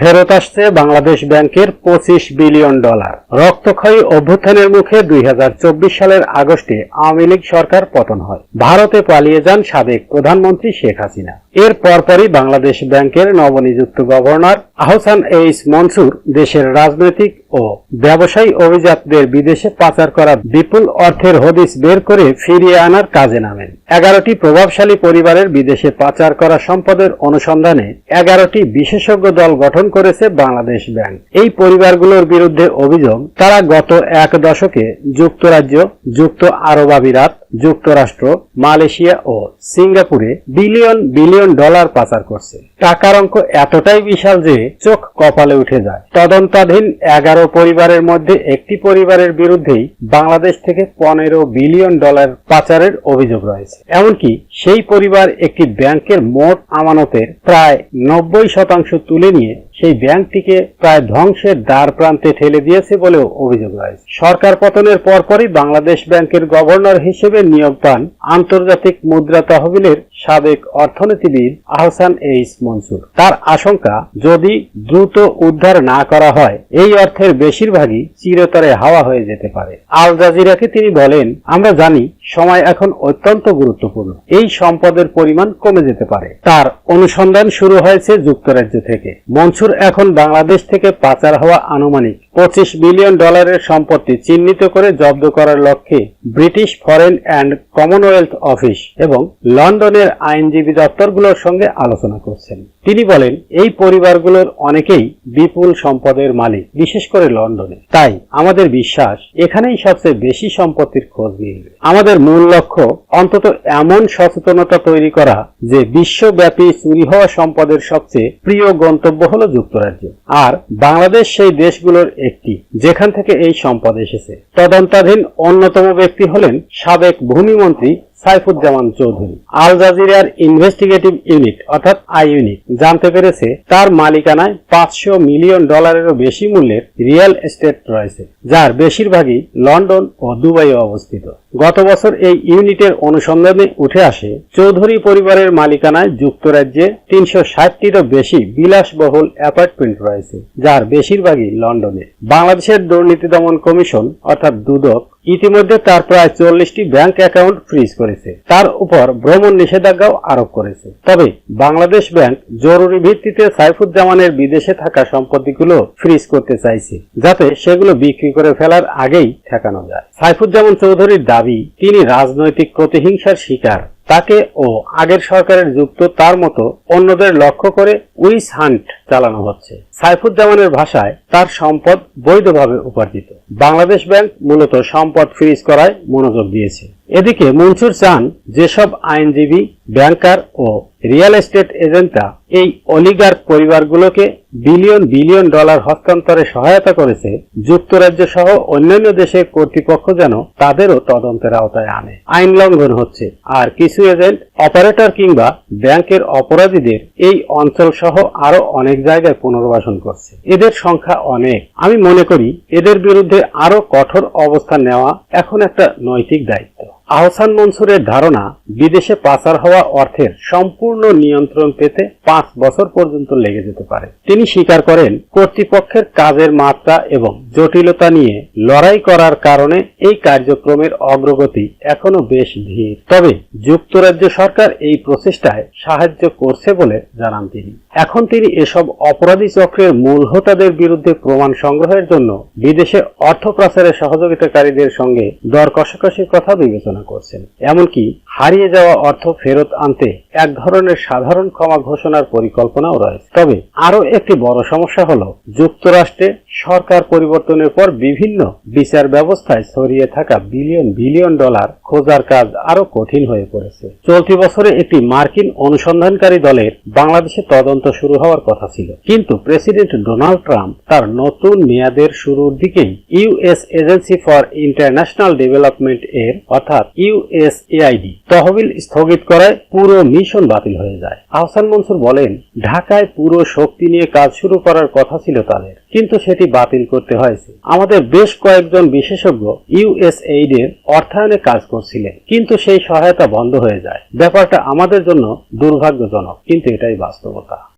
ফেরত আসছে বাংলাদেশ ব্যাংকের পঁচিশ বিলিয়ন ডলার। রক্তক্ষয়ী অভ্যুত্থানের মুখে দুই হাজার চব্বিশ সালের আগস্টে আওয়ামী লীগ সরকার পতন হয়। ভারতে পালিয়ে যান সাবেক প্রধানমন্ত্রী শেখ হাসিনা। এর পরপরই বাংলাদেশ ব্যাংকের নবনিযুক্ত গভর্নর আহসান এইস মনসুর দেশের রাজনৈতিক ও ব্যবসায়ী অভিজাতদের বিদেশে পাচার করা বিপুল অর্থের হদিস বের করে ফিরিয়ে আনার কাজে নামেন। এগারোটি প্রভাবশালী পরিবারের বিদেশে পাচার করা সম্পদের অনুসন্ধানে এগারোটি বিশেষজ্ঞ দল গঠন করেছে বাংলাদেশ ব্যাংক। এই পরিবারগুলোর বিরুদ্ধে অভিযোগ, তারা গত এক দশকে যুক্তরাজ্য, যুক্ত আরব আমিরাত যুক্তরাষ্ট্র, মালয়েশিয়া ও সিঙ্গাপুরে বিলিয়ন বিলিয়ন ডলার পাচার করছে। টাকার অঙ্ক এতটাই বিশাল যে চোখ কপালে উঠে যায়। তদন্তাধীন এগারো পরিবারের মধ্যে একটি পরিবারের বিরুদ্ধেই বাংলাদেশ থেকে পনেরো বিলিয়ন ডলার পাচারের অভিযোগ রয়েছে। এমনকি সেই পরিবার একটি ব্যাংকের মোট আমানতের প্রায় নব্বই শতাংশ তুলে নিয়ে সেই ব্যাংকটিকে প্রায় ধ্বংসের দ্বার প্রান্তে ঠেলে দিয়েছে বলেও অভিযোগ রয়েছে। সরকার পতনের পরপরই বাংলাদেশ ব্যাংকের গভর্নর হিসেবে নিয়োগ পান আন্তর্জাতিক মুদ্রা তহবিলের সাবেক অর্থনীতিবিদ আহসান এইস মনসুর। তার আশঙ্কা, যদি দ্রুত উদ্ধার না করা হয়, এই অর্থের বেশিরভাগই চিরতরে হাওয়া হয়ে যেতে পারে। আল জাজিরাকে তিনি বলেন, আমরা জানি সময় এখন অত্যন্ত গুরুত্বপূর্ণ। এই সম্পদের পরিমাণ কমে যেতে পারে। তার অনুসন্ধান শুরু হয়েছে যুক্তরাজ্য থেকে। মনসুর এখন বাংলাদেশ থেকে পাচার হওয়া আনুমানিক পঁচিশ বিলিয়ন ডলারের সম্পত্তি চিহ্নিত করে জব্দ করার লক্ষ্যে British Foreign and Commonwealth Office এবং লন্ডনের আইনজীবী দপ্তরগুলোর সঙ্গে আলোচনা করছেন। তিনি বলেন, এই পরিবারগুলোর অনেকেই বিপুল সম্পদের মালিক, বিশেষ করে লন্ডনে। তাই আমাদের বিশ্বাস, এখানেই সবচেয়ে বেশি সম্পত্তির খোঁজ মিলবে আমাদের মূল লক্ষ্য, অন্তত এমন সচেতনতা তৈরি করা যে বিশ্বব্যাপী চুরি হওয়া সম্পদের সবচেয়ে প্রিয় গন্তব্য হল যুক্তরাজ্য। আর বাংলাদেশ সেই দেশগুলোর একটি যেখান থেকে এই সম্পদ এসেছে। তদন্তাধীন অন্যতম ব্যক্তি হলেন সাবেক ভূমিমন্ত্রী সাইফুজ্জামান চৌধুরী। আল জাজিরার ইনভেস্টিগেটিভ ইউনিট, অর্থাৎ আই ইউনিট, জানতে পেরেছে তার মালিকানায় পাঁচশো মিলিয়ন ডলারেরও বেশি মূল্যের রিয়েল এস্টেট রয়েছে, যার বেশিরভাগই লন্ডন ও দুবাইয়ে অবস্থিত। গত বছর এই ইউনিটের অনুসন্ধানে উঠে আসে, চৌধুরী পরিবারের মালিকানায় যুক্তরাজ্যে তিনশো ষাটটিরও বেশি বিলাসবহুল অ্যাপার্টমেন্ট রয়েছে, যার বেশিরভাগই লন্ডনে। বাংলাদেশের দুর্নীতি দমন কমিশন, অর্থাৎ দুদক ইতিমধ্যে তার প্রায় চল্লিশটি ব্যাংক অ্যাকাউন্ট ফ্রিজ করেছে। তার উপর ভ্রমণ নিষেধাজ্ঞাও আরোপ করেছে। তবে বাংলাদেশ ব্যাংক জরুরি ভিত্তিতে সাইফুজ্জামানের বিদেশে থাকা সম্পত্তিগুলো ফ্রিজ করতে চাইছে, যাতে সেগুলো বিক্রি করে ফেলার আগেই ঠেকানো যায়। সাইফুজ্জামান চৌধুরীর দাবি, তিনি রাজনৈতিক প্রতিহিংসার শিকার। তাকে ও আগের সরকারের যুক্ত তার মতো অন্যদের লক্ষ্য করে উইস হান্ট চালানো হচ্ছে। সাইফুজ্জামানের ভাষায় তার সম্পদ বৈধভাবে উপার্জিত। বাংলাদেশ ব্যাংক মূলত সম্পদ ফ্রিজ করায় মনোযোগ দিয়েছে। এদিকে মনসুর চান যেসব আইনজীবী ব্যাংকার ও রিয়েল এস্টেট এজেন্টরা এই অলিগার পরিবারগুলোকে বিলিয়ন বিলিয়ন ডলার হস্তান্তরে সহায়তা করেছে। যুক্তরাজ্য সহ অন্যান্য দেশের কর্তৃপক্ষ যেন তাদেরও তদন্তের আওতায় আনে। আইন লঙ্ঘন হচ্ছে। আর কিছু এজেন্ট, অপারেটর কিংবা ব্যাংকের অপরাধীদের এই অঞ্চল সহ আরও অনেক জায়গায় পুনর্বাসন করছে। এদের সংখ্যা অনেক। আমি মনে করি, এদের বিরুদ্ধে আরও কঠোর অবস্থান নেওয়া এখন একটা নৈতিক দায়িত্ব। আহসান মনসুরের ধারণা, বিদেশে পাচার হওয়া অর্থের সম্পূর্ণ নিয়ন্ত্রণ পেতে পাঁচ বছর পর্যন্ত লেগে যেতে পারে। তিনি স্বীকার করেন, কর্তৃপক্ষের কাজের মাত্রা এবং জটিলতা নিয়ে লড়াই করার কারণে এই কার্যক্রমের অগ্রগতি এখনও বেশ ধীর। তবে যুক্তরাজ্য সরকার এই প্রচেষ্টায় সাহায্য করছে বলে জানান তিনি। এখন তিনি এসব অপরাধী চক্রের মূল হোতাদের বিরুদ্ধে প্রমাণ সংগ্রহের জন্য বিদেশে অর্থ পাচারের সহযোগিতাকারীদের সঙ্গে দর কষাকষির কথা বিবেচনা করছেন। এমনকি হারিয়ে যাওয়া অর্থ ফেরত আনতে এক ধরনের সাধারণ ক্ষমা ঘোষণার পরিকল্পনাও রয়েছে। তবে আরও একটি বড় সমস্যা হল, যুক্তরাষ্ট্রে সরকার পরিবর্তনের পর বিভিন্ন বিচার ব্যবস্থায় ছড়িয়ে থাকা বিলিয়ন বিলিয়ন ডলার খোঁজার কাজ আরও কঠিন হয়ে পড়েছে। চলতি বছরে একটি মার্কিন অনুসন্ধানকারী দলের বাংলাদেশে তদন্ত শুরু হওয়ার কথা ছিল। কিন্তু প্রেসিডেন্ট ডোনাল্ড ট্রাম্প তার নতুন মেয়াদের শুরুর দিকেই US agency for international development এর, অর্থাৎ ইউএসএআইডি, তহবিল স্থগিত করায় পুরো মিশন বাতিল হয়ে যায়। আহসান মনসুর বলেন, ঢাকায় পুরো শক্তি নিয়ে কাজ শুরু করার কথা ছিল তাদের, কিন্তু সেটি বাতিল করতে হয়েছে। আমাদের বেশ কয়েকজন বিশেষজ্ঞ ইউএসএইড এর অর্থায়নে কাজ করছিলেন। কিন্তু সেই সহায়তা বন্ধ হয়ে যায়। ব্যাপারটা আমাদের জন্য দুর্ভাগ্যজনক কিন্তু এটাই বাস্তবতা।